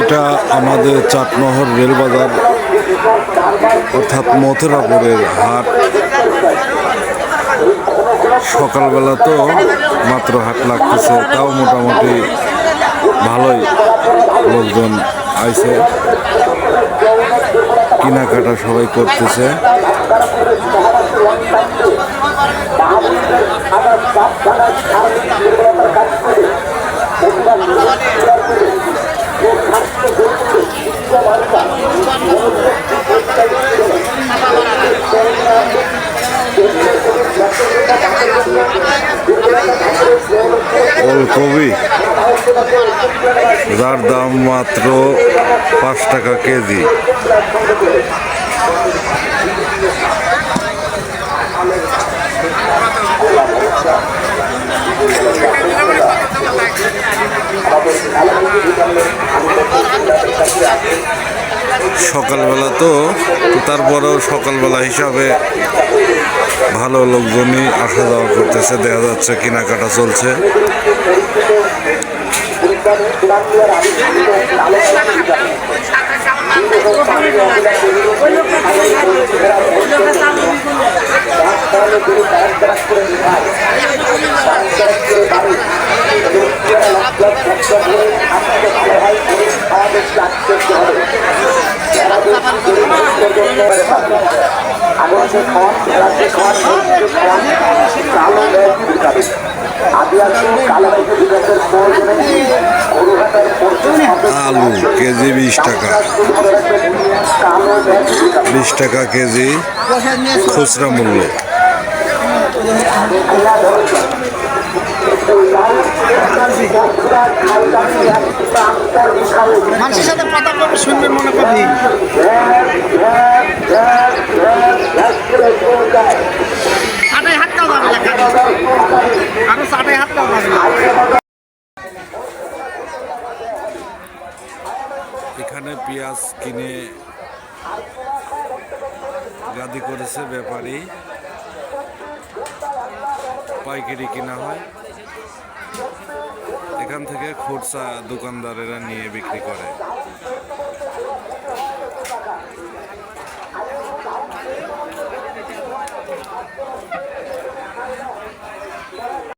এটা আমাদের চাটমোহর রেলবাজার অর্থাৎ মথুরাপুরের হাট। সকালবেলা তো মাত্র হাট লাগতেছে, তাও মোটামুটি ভালোই লোকজন আইছে। কেনাকাটা সবাই করতেছে। ওলকপি যার দাম মাত্র পাঁচ টাকা কেজি। সকালবেলা তো, তারপরেও সকালবেলা হিসাবে ভালো লোকজনই আসা যাওয়া করতেছে, দেখা যাচ্ছে কেনাকাটা চলছে। বিজ্ঞানে কোরআন দেওয়ার আবিষ্কৃত আলোচনা বিজ্ঞাপন হিন্দু সংস্কৃতি মহিলা আলু, কেজি বিশ টাকা। বিশ টাকা কেজি খুচরা মূল্য। মানুষের সাথে কথা বলবে শুনবেন মনে করি। আটাই হাতটাও যাবে এখানে পেঁয়াজ কিনে গাদি করেছে ব্যাপারী। পাইকারি কিনা হয়। এখান থেকে খুচরা দোকানদারেরা নিয়ে বিক্রি করে।